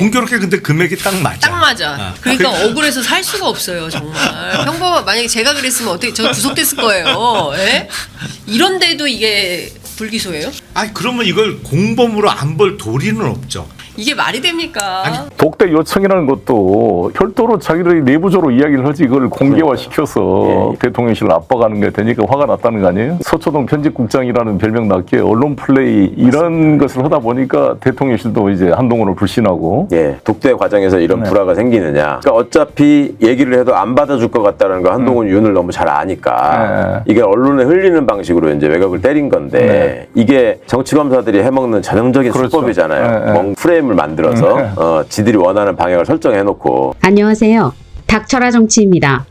공교롭게 근데 금액이 딱 맞아. 딱 맞아. 아. 그러니까 그- 억울해서 살 수가 없어요, 정말. 평범한 만약에 제가 그랬으면 어떻게 저 구속됐을 거예요. 예? 이런데도 이게 불기소예요? 아니 그러면 이걸 공범으로 안 벌 도리는 없죠. 이게 말이 됩니까? 아니, 독대 요청이라는 것도 별도로 자기들이 내부적으로 이야기를 하지 이걸 공개화시켜서 대통령실을 압박하는 게 되니까 화가 났다는 거 아니에요? 서초동 편집국장이라는 별명 낮게 언론 플레이 이런 것을 하다 보니까 대통령실도 이제 한동훈을 불신하고 예, 독대 과정에서 이런 불화가 생기느냐. 그러니까 어차피 얘기를 해도 안 받아줄 것 같다는 거 한동훈 윤을 너무 잘 아니까 이게 언론에 흘리는 방식으로 이제 외곽을 때린 건데 이게 정치검사들이 해먹는 전형적인 그렇죠. 수법이잖아요. 네, 네. 멍 프레임을 만들어서 네. 어, 지들이 원하는 방향을 설정해 놓고 안녕하세요. 닥쳐라 정치입니다.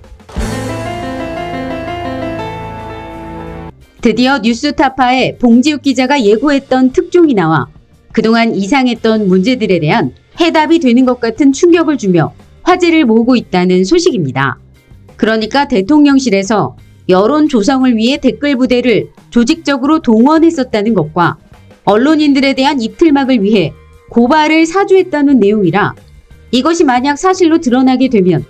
드디어 뉴스타파에 봉지욱 기자가 예고했던 특종이 나와 그동안 이상했던 문제들에 대한 해답이 되는 것 같은 충격을 주며 화제를 모으고 있다는 소식입니다. 그러니까 대통령실에서 여론 조성을 위해 댓글 부대를 조직적으로 동원했었다는 것과 언론인들에 대한 입틀막을 위해 고발을 사주했다는 내용이라 이것이 만약 사실로 드러나게 되면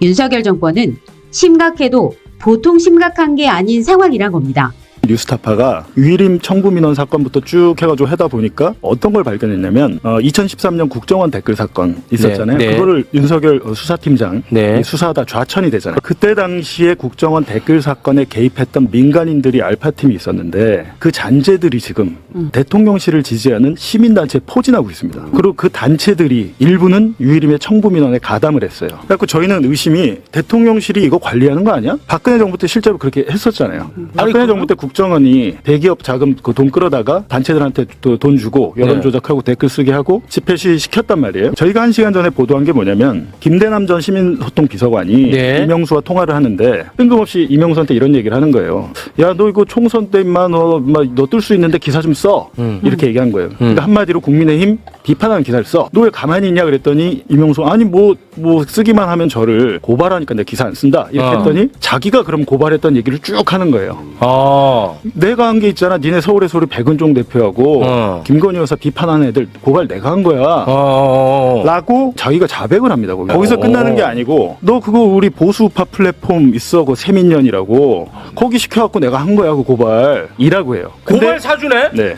윤석열 정권은 심각해도 보통 심각한 게 아닌 상황이란 겁니다. 뉴스타파가 위림 청부 민원 사건부터 쭉 해가지고 하다 보니까 어떤 걸 발견했냐면 어, 2013년 국정원 댓글 사건 있었잖아요. 네, 네. 그거를 윤석열 어, 수사팀장 네. 수사하다 좌천이 되잖아요. 그때 당시에 국정원 댓글 사건에 개입했던 민간인들이 알파팀이 있었는데 그 잔재들이 지금 대통령실을 지지하는 시민단체에 포진하고 있습니다. 그리고 그 단체들이 일부는 유일임의 청부 민원에 가담을 했어요. 그래서 저희는 의심이 대통령실이 이거 관리하는 거 아니야? 박근혜 정부 때 실제로 그렇게 했었잖아요. 박근혜 정부 때 국 정원이 대기업 자금 그 돈 끌어다가 단체들한테 또 돈 주고 여론 네. 조작하고 댓글 쓰게 하고 집회 시 시켰단 말이에요. 저희가 한 시간 전에 보도한 게 뭐냐면 김대남 전 시민소통 비서관이 네. 이명수와 통화를 하는데 뜬금없이 이명수한테 이런 얘기를 하는 거예요. 야 너 이거 총선 때 임마 너너 뜰 수 있는데 기사 좀 써. 음. 이렇게 얘기한 거예요. 그러니까 한마디로 국민의힘 비판하는 기사를 써. 너 왜 가만히 있냐 그랬더니 이명수 아니 뭐뭐 쓰기만 하면 저를 고발하니까 내가 기사 안 쓴다. 이렇게 어. 했더니 자기가 그럼 고발했던 얘기를 쭉 하는 거예요. 아. 내가 한 게 있잖아. 니네 서울의 소리 백은종 대표하고 어. 김건희 여사 비판하는 애들 고발 내가 한 거야. 어. 라고 자기가 자백을 합니다. 거기. 거기서 어. 끝나는 게 아니고 너 그거 우리 보수우파 플랫폼 있어 그 세민연이라고 거기 시켜갖고 내가 한 거야 그 고발 이라고 해요. 근데- 고발 사주네? 네.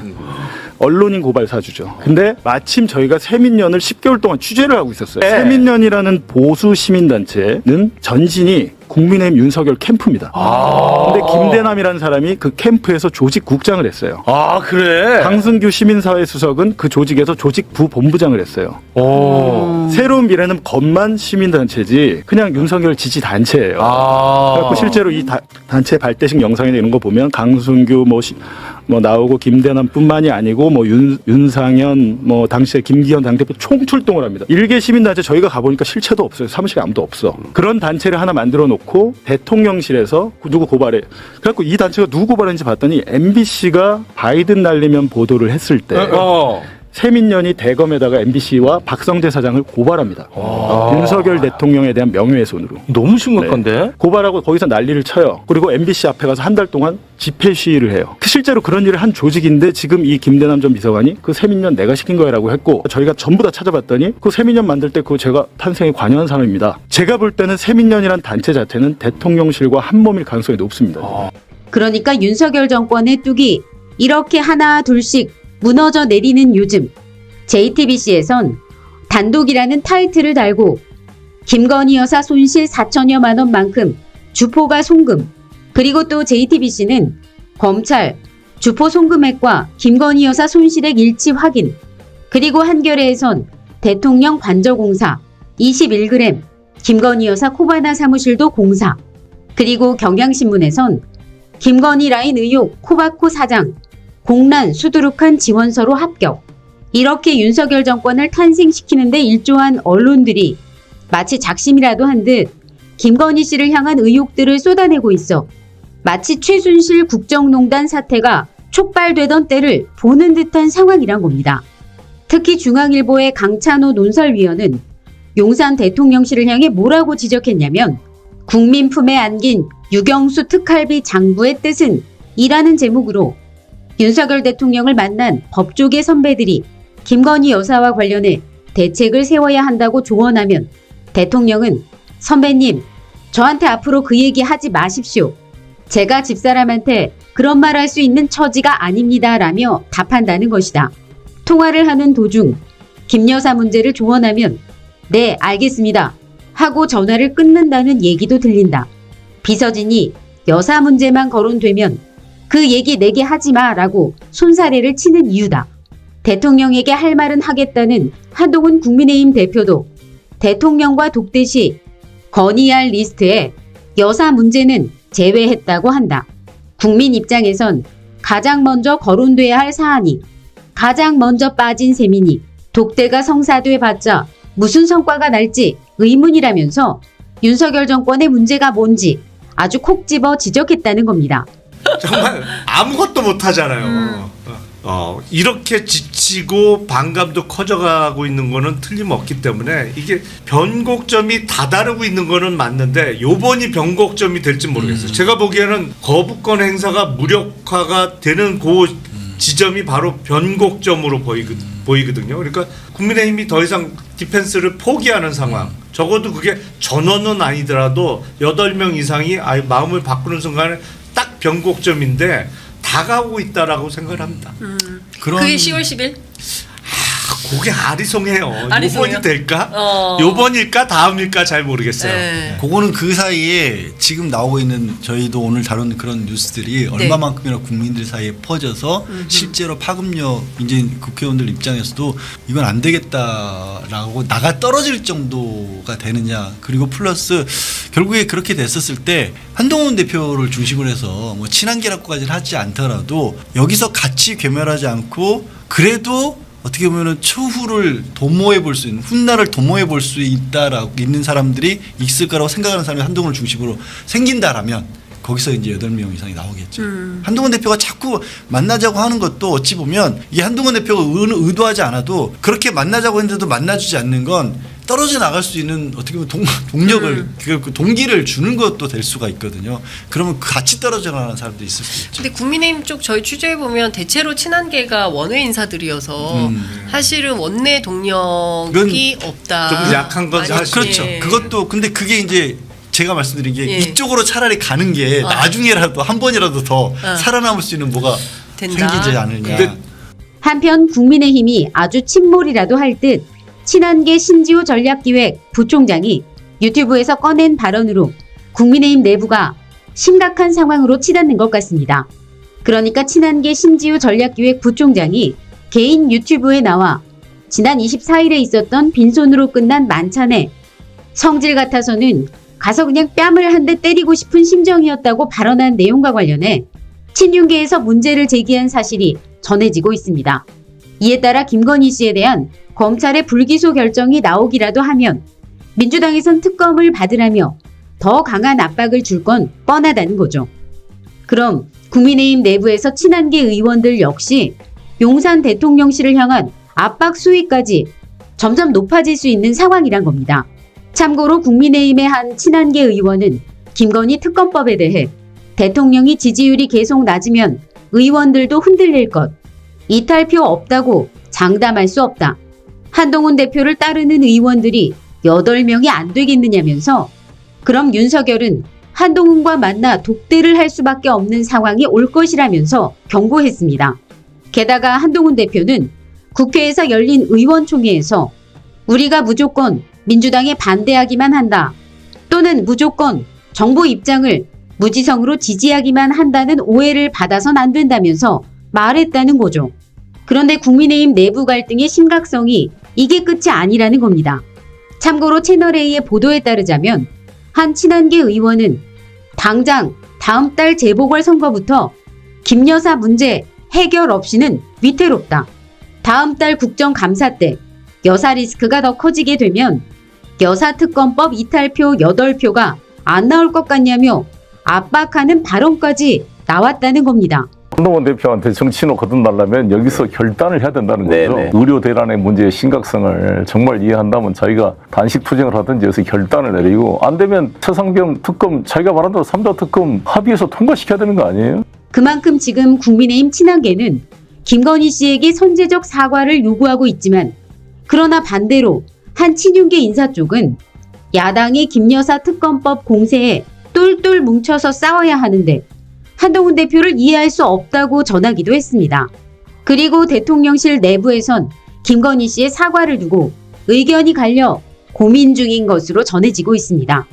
언론인 고발 사주죠. 근데 마침 저희가 세민연을 10개월 동안 취재를 하고 있었어요. 네. 세민연이라는 보수 시민단체는 전신이 국민의힘 윤석열 캠프입니다. 아. 근데 김대남이라는 사람이 그 캠프에서 조직 국장을 했어요. 아, 그래? 강승규 시민사회 수석은 그 조직에서 조직 부 본부장을 했어요. 오. 새로운 미래는 겉만 시민단체지 그냥 윤석열 지지 단체예요. 아. 그래갖고 실제로 이 다- 단체 발대식 영상이나 이런 거 보면 강순규 뭐, 시- 뭐 나오고 김대남뿐만이 아니고 뭐 윤, 윤상현 뭐 당시에 김기현 당대표 총출동을 합니다. 일개 시민단체 저희가 가보니까 실체도 없어요. 사무실에 아무도 없어. 그런 단체를 하나 만들어 놓고 대통령실에서 누구 고발해. 그래갖고 이 단체가 누구 고발했는지 봤더니 MBC가 바이든 날리면 보도를 했을 때 어. 세민연이 대검에다가 MBC와 박성재 사장을 고발합니다. 윤석열 대통령에 대한 명예훼손으로. 너무 심각한데? 고발하고 거기서 난리를 쳐요. 그리고 MBC 앞에 가서 한 달 동안 집회 시위를 해요. 실제로 그런 일을 한 조직인데 지금 이 김대남 전 비서관이 그 세민연 내가 시킨 거라고 했고 저희가 전부 다 찾아봤더니 그 세민연 만들 때 그거 제가 탄생에 관여한 사람입니다. 제가 볼 때는 세민연이란 단체 자체는 대통령실과 한 몸일 가능성이 높습니다. 그러니까 윤석열 정권의 뚝이 이렇게 하나 둘씩 무너져 내리는 요즘. JTBC에선 단독이라는 타이틀을 달고 김건희 여사 손실 4천여만 원만큼 주포가 송금. 그리고 또 JTBC는 검찰 주포 송금액과 김건희 여사 손실액 일치 확인. 그리고 한겨레에선 대통령 관저공사 21g 김건희 여사 코바나 사무실도 공사. 그리고 경향신문에선 김건희 라인 의혹 코바코 사장, 공란 수두룩한 지원서로 합격. 이렇게 윤석열 정권을 탄생시키는데 일조한 언론들이 마치 작심이라도 한 듯 김건희 씨를 향한 의혹들을 쏟아내고 있어 마치 최순실 국정농단 사태가 촉발되던 때를 보는 듯한 상황이란 겁니다. 특히 중앙일보의 강찬호 논설위원은 용산 대통령실을 향해 뭐라고 지적했냐면 국민 품에 안긴 유경수 특활비 장부의 뜻은 이라는 제목으로 윤석열 대통령을 만난 법조계 선배들이 김건희 여사와 관련해 대책을 세워야 한다고 조언하면 대통령은 선배님, 저한테 앞으로 그 얘기 하지 마십시오. 제가 집사람한테 그런 말 할 수 있는 처지가 아닙니다. 라며 답한다는 것이다. 통화를 하는 도중 김 여사 문제를 조언하면 네, 알겠습니다. 하고 전화를 끊는다는 얘기도 들린다. 비서진이 여사 문제만 거론되면 그 얘기 내게 하지 마 라고 손사래를 치는 이유다. 대통령에게 할 말은 하겠다는 한동훈 국민의힘 대표도 대통령과 독대시 건의할 리스트에 여사 문제는 제외했다고 한다. 국민 입장에선 가장 먼저 거론돼야 할 사안이 가장 먼저 빠진 셈이니 독대가 성사돼 봤자 무슨 성과가 날지 의문이라면서 윤석열 정권의 문제가 뭔지 아주 콕 집어 지적했다는 겁니다. 정말 아무것도 못 하잖아요. 어, 이렇게 지치고 반감도 커져가고 있는 거는 틀림없기 때문에 이게 변곡점이 다다르고 있는 거는 맞는데 요번이 변곡점이 될지 모르겠어요. 제가 보기에는 거부권 행사가 무력화가 되는 그 지점이 바로 변곡점으로 보이거, 보이거든요. 그러니까 국민의힘이 더 이상 디펜스를 포기하는 상황. 적어도 그게 전원은 아니더라도 8명 이상이 아예 마음을 바꾸는 순간에 딱 변곡점인데 다가오고 있다라고 생각을 합니다. 그게 10월 10일? 아, 그게 아리송해요. 아리송해요? 요번이 될까? 어. 요번일까 다음일까 잘 모르겠어요. 네. 그거는 그 사이에 지금 나오고 있는 저희도 오늘 다룬 그런 뉴스들이 네. 얼마만큼이나 국민들 사이에 퍼져서 실제로 파급력 이제 국회의원들 입장에서도 이건 안 되겠다라고 나가 떨어질 정도가 되느냐 그리고 플러스 결국에 그렇게 됐었을 때 한동훈 대표를 중심으로 해서 뭐 친한계라고까지는 하지 않더라도 여기서 같이 괴멸하지 않고 그래도 어떻게 보면은 추후를 도모해 볼 수 있는 훗날을 도모해 볼 수 있다라고 있는 사람들이 있을 거라고 생각하는 사람이 한동훈을 중심으로 생긴다라면 거기서 이제 여덟 명 이상이 나오겠죠. 한동훈 대표가 자꾸 만나자고 하는 것도 어찌 보면 이게 한동훈 대표가 의- 의도하지 않아도 그렇게 만나자고 했는데도 만나주지 않는 건 떨어져 나갈 수 있는 어떻게 보면 동, 동력을 그- 그 동기를 주는 것도 될 수가 있거든요. 그러면 같이 떨어져 나가는 사람도 있을 수 있죠. 근데 국민의힘 쪽 저희 취재해 보면 대체로 친한계가 원외 인사들이어서 음. 사실은 원내 동력이 없다. 좀 약한 아니, 사실. 그렇죠. 예. 그것도 근데 그게 이제 제가 말씀드린 게 예. 이쪽으로 차라리 가는 게 어. 나중에라도 한 번이라도 더 어. 살아남을 수 있는 뭐가 된다. 생기지 않느냐. 한편 국민의힘이 아주 침몰이라도 할 듯 친한계 신지호 전략기획 부총장이 유튜브에서 꺼낸 발언으로 국민의힘 내부가 심각한 상황으로 치닫는 것 같습니다. 그러니까 친한계 신지호 전략기획 부총장이 개인 유튜브에 나와 지난 24일에 있었던 빈손으로 끝난 만찬에 성질 같아서는 가서 그냥 뺨을 한 대 때리고 싶은 심정이었다고 발언한 내용과 관련해 친윤계에서 문제를 제기한 사실이 전해지고 있습니다. 이에 따라 김건희 씨에 대한 검찰의 불기소 결정이 나오기라도 하면 민주당에선 특검을 받으라며 더 강한 압박을 줄 건 뻔하다는 거죠. 그럼 국민의힘 내부에서 친한계 의원들 역시 용산 대통령실을 향한 압박 수위까지 점점 높아질 수 있는 상황이란 겁니다. 참고로 국민의힘의 한 친한계 의원은 김건희 특검법에 대해 대통령이 지지율이 계속 낮으면 의원들도 흔들릴 것. 이탈표 없다고 장담할 수 없다. 한동훈 대표를 따르는 의원들이 8명이 안 되겠느냐면서 그럼 윤석열은 한동훈과 만나 독대를 할 수밖에 없는 상황이 올 것이라면서 경고했습니다. 게다가 한동훈 대표는 국회에서 열린 의원총회에서 우리가 무조건 민주당에 반대하기만 한다. 또는 무조건 정부 입장을 무지성으로 지지하기만 한다는 오해를 받아선 안 된다면서 말했다는 거죠. 그런데 국민의힘 내부 갈등의 심각성이 이게 끝이 아니라는 겁니다. 참고로 채널A의 보도에 따르자면 한 친한계 의원은 당장 다음 달 재보궐선거부터 김 여사 문제 해결 없이는 위태롭다. 다음 달 국정감사 때 여사 리스크가 더 커지게 되면 여사 특검법 이탈표 8표가 안 나올 것 같냐며 압박하는 발언까지 나왔다는 겁니다. 한동훈 대표한테 정치인을 거듭나려면 여기서 결단을 해야 된다는 거죠. 네네. 의료 대란의 문제의 심각성을 정말 이해한다면 자기가 단식 투쟁을 하든지 여기서 결단을 내리고 안 되면 최상병 특검 자기가 말한 대로 3자 특검 합의해서 통과시켜야 되는 거 아니에요? 그만큼 지금 국민의힘 친한계는 김건희 씨에게 선제적 사과를 요구하고 있지만 그러나 반대로 한 친윤계 인사 쪽은 야당의 김여사 특검법 공세에 똘똘 뭉쳐서 싸워야 하는데 한동훈 대표를 이해할 수 없다고 전하기도 했습니다. 그리고 대통령실 내부에선 김건희 씨의 사과를 두고 의견이 갈려 고민 중인 것으로 전해지고 있습니다.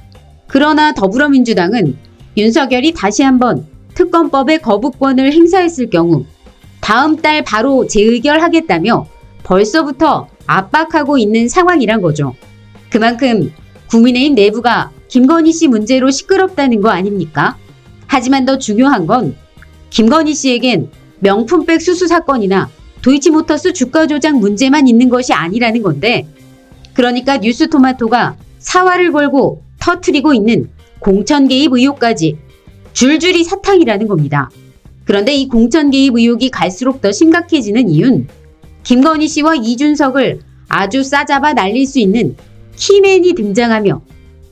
그러나 더불어민주당은 윤석열이 다시 한번 특검법의 거부권을 행사했을 경우 다음 달 바로 재의결하겠다며 벌써부터 압박하고 있는 상황이란 거죠. 그만큼 국민의힘 내부가 김건희 씨 문제로 시끄럽다는 거 아닙니까? 하지만 더 중요한 건 김건희 씨에겐 명품백 수수 사건이나 도이치모터스 주가 조작 문제만 있는 것이 아니라는 건데 그러니까 뉴스토마토가 사활을 걸고 터트리고 있는 공천 개입 의혹까지 줄줄이 사탕이라는 겁니다. 그런데 이 공천 개입 의혹이 갈수록 더 심각해지는 이유는 김건희 씨와 이준석을 아주 싸잡아 날릴 수 있는 키맨이 등장하며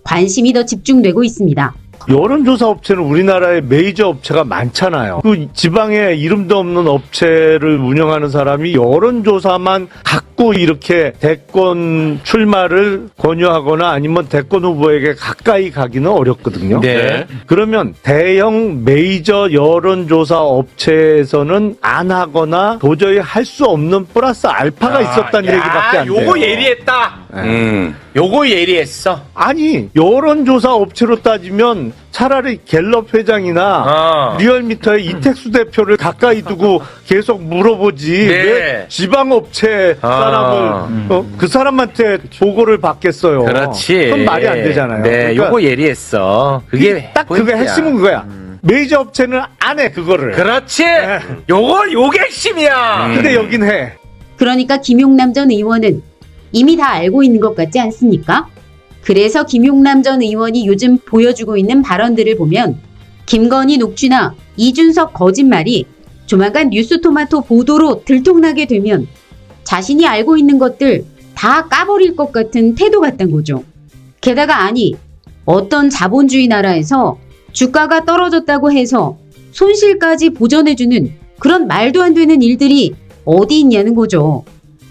관심이 더 집중되고 있습니다. 여론조사 업체는 우리나라에 메이저 업체가 많잖아요. 그 지방에 이름도 없는 업체를 운영하는 사람이 여론조사만 갖고 이렇게 대권 출마를 권유하거나 아니면 대권 후보에게 가까이 가기는 어렵거든요. 네. 그러면 대형 메이저 여론조사 업체에서는 안 하거나 도저히 할 수 없는 플러스 알파가 있었다는 얘기밖에 안 돼요. 요거 예리했다. 음. 요거 예리했어. 아니 여론조사 업체로 따지면 차라리 갤럽 회장이나 어. 리얼미터의 이택수 대표를 가까이 두고 계속 물어보지 네. 왜 지방 업체 아. 사람을 어, 그 사람한테 보고를 받겠어요. 그렇지. 그건 말이 안 되잖아요. 네, 그러니까 요거 예리했어. 그게 딱 그게 포인트야. 음. 핵심은 그거야. 메이저 업체는 안 해 그거를. 그렇지. 네. 요거 요게 핵심이야. 근데 여긴 해. 그러니까 김용남 전 의원은 이미 다 알고 있는 것 같지 않습니까? 그래서 김용남 전 의원이 요즘 보여주고 있는 발언들을 보면 김건희 녹취나 이준석 거짓말이 조만간 뉴스토마토 보도로 들통나게 되면 자신이 알고 있는 것들 다 까버릴 것 같은 태도 같단 거죠. 게다가 아니 어떤 자본주의 나라에서 주가가 떨어졌다고 해서 손실까지 보전해주는 그런 말도 안 되는 일들이 어디 있냐는 거죠.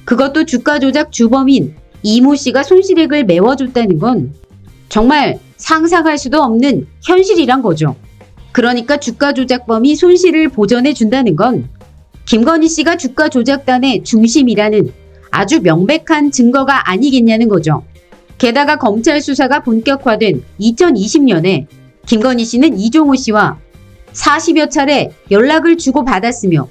그것도 주가 조작 주범인 이모 씨가 손실액을 메워줬다는 건 정말 상상할 수도 없는 현실이란 거죠. 그러니까 주가 조작범이 손실을 보전해 준다는 건 김건희 씨가 주가 조작단의 중심이라는 아주 명백한 증거가 아니겠냐는 거죠. 게다가 검찰 수사가 본격화된 2020년에 김건희 씨는 이종호 씨와 40여 차례 연락을 주고받았으며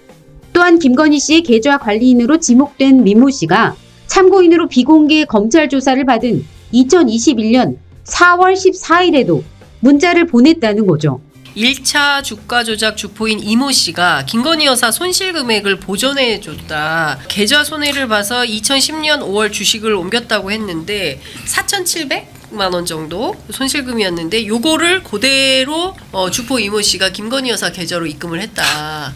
또한 김건희 씨의 계좌 관리인으로 지목된 민모 씨가 참고인으로 비공개 검찰 조사를 받은 2021년 4월 14일에도 문자를 보냈다는 거죠. 1차 주가 조작 주포인 이모 씨가 김건희 여사 손실 금액을 보전해 줬다. 계좌 손해를 봐서 2010년 5월 주식을 옮겼다고 했는데 4,700 만 원 정도 손실금이었는데 요거를 그대로 어, 주포 이모 씨가 김건희 여사 계좌로 입금을 했다.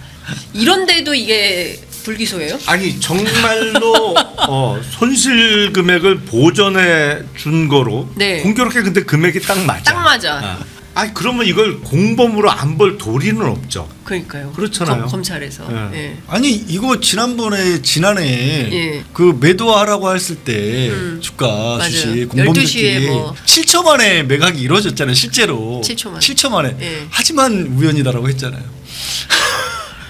이런데도 이게 불기소예요? 아니 정말로 어, 손실 금액을 보전해 준 거로 네. 공교롭게 근데 금액이 딱 맞아. 딱 맞아. 아, 아니 그러면 이걸 공범으로 안 벌 도리는 없죠. 그러니까요. 그렇잖아요. 검, 검찰에서. 예. 예. 아니 이거 지난번에 지난해 예. 그 매도하라고 했을 때 음. 주가 맞아요. 주식 12시에 공범들끼리 뭐. 7초 만에 매각이 이루어졌잖아요 실제로 7초 만에. 7초 만에 예. 하지만 우연이다라고 했잖아요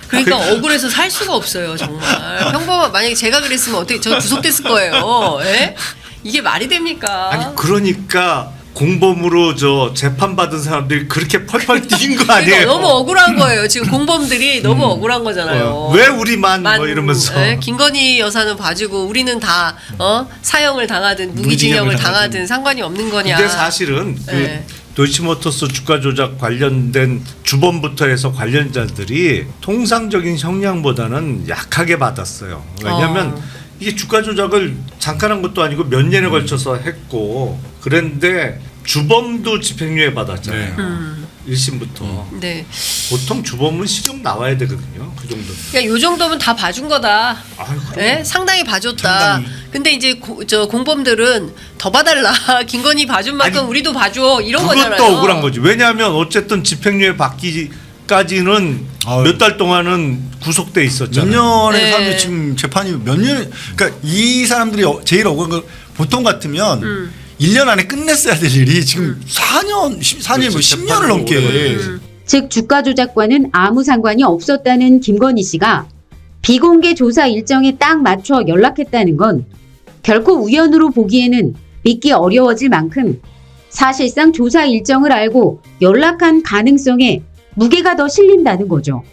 그러니까 억울해서 살 수가 없어요 정말 평범한 만약에 제가 그랬으면 어떻게 저 구속됐을 거예요 예? 이게 말이 됩니까 아니 그러니까 공범으로 저 재판 받은 사람들이 그렇게 펄펄 뛴 거 아니에요? 그러니까 너무 억울한 거예요 지금 공범들이 너무 억울한 거잖아요 어, 왜 우리만 만, 뭐 이러면서 예? 김건희 여사는 봐주고 우리는 다 어? 사형을 당하든 무기징역을 무기징역을 당하든 당하든. 상관이 없는 거냐 근데 사실은 그 네. 도이치모터스 주가 조작 관련된 주범부터 해서 관련자들이 통상적인 형량보다는 약하게 받았어요. 왜냐하면 어. 이게 주가 조작을 잠깐 한 것도 아니고 몇 년에 걸쳐서 했고 그런데 주범도 집행유예 받았잖아요. 음. 1심부터. 네. 보통 주범은 실형 나와야 되거든요. 그 정도는. 그러니까 요 정도면 다 봐준 거다. 아유. 예? 상당히 봐줬다. 상당히. 근데 이제 고, 저 공범들은 더 봐달라. 김건희 봐준 만큼 아니, 우리도 봐줘. 이런 그것도 거잖아요. 억울한 거지. 왜냐하면 어쨌든 집행유예 받기 전까지는 아유. 몇달 동안은 구속돼 몇 있었잖아요. 년의 네. 사람이 지금 재판이 몇 년, 그러니까 이 사람들이 어- 제일 억울한 건 보통 같으면 음. 1년 안에 끝냈어야 될 일이 지금 4년, 4년, 뭐 10년을 넘게. 즉 주가 조작과는 아무 상관이 없었다는 김건희 씨가 비공개 조사 일정에 딱 맞춰 연락했다는 건 결코 우연으로 보기에는 믿기 어려워질 만큼 사실상 조사 일정을 알고 연락한 가능성에 무게가 더 실린다는 거죠.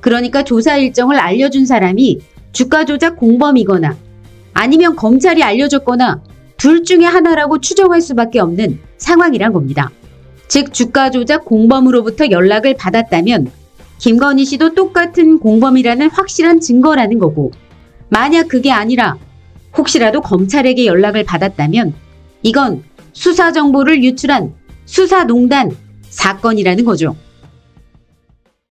그러니까 조사 일정을 알려준 사람이 주가 조작 공범이거나 아니면 검찰이 알려줬거나 둘 중에 하나라고 추정할 수밖에 없는 상황이란 겁니다. 즉 주가 조작 공범으로부터 연락을 받았다면 김건희 씨도 똑같은 공범이라는 확실한 증거라는 거고 만약 그게 아니라 혹시라도 검찰에게 연락을 받았다면 이건 수사 정보를 유출한 수사농단 사건이라는 거죠.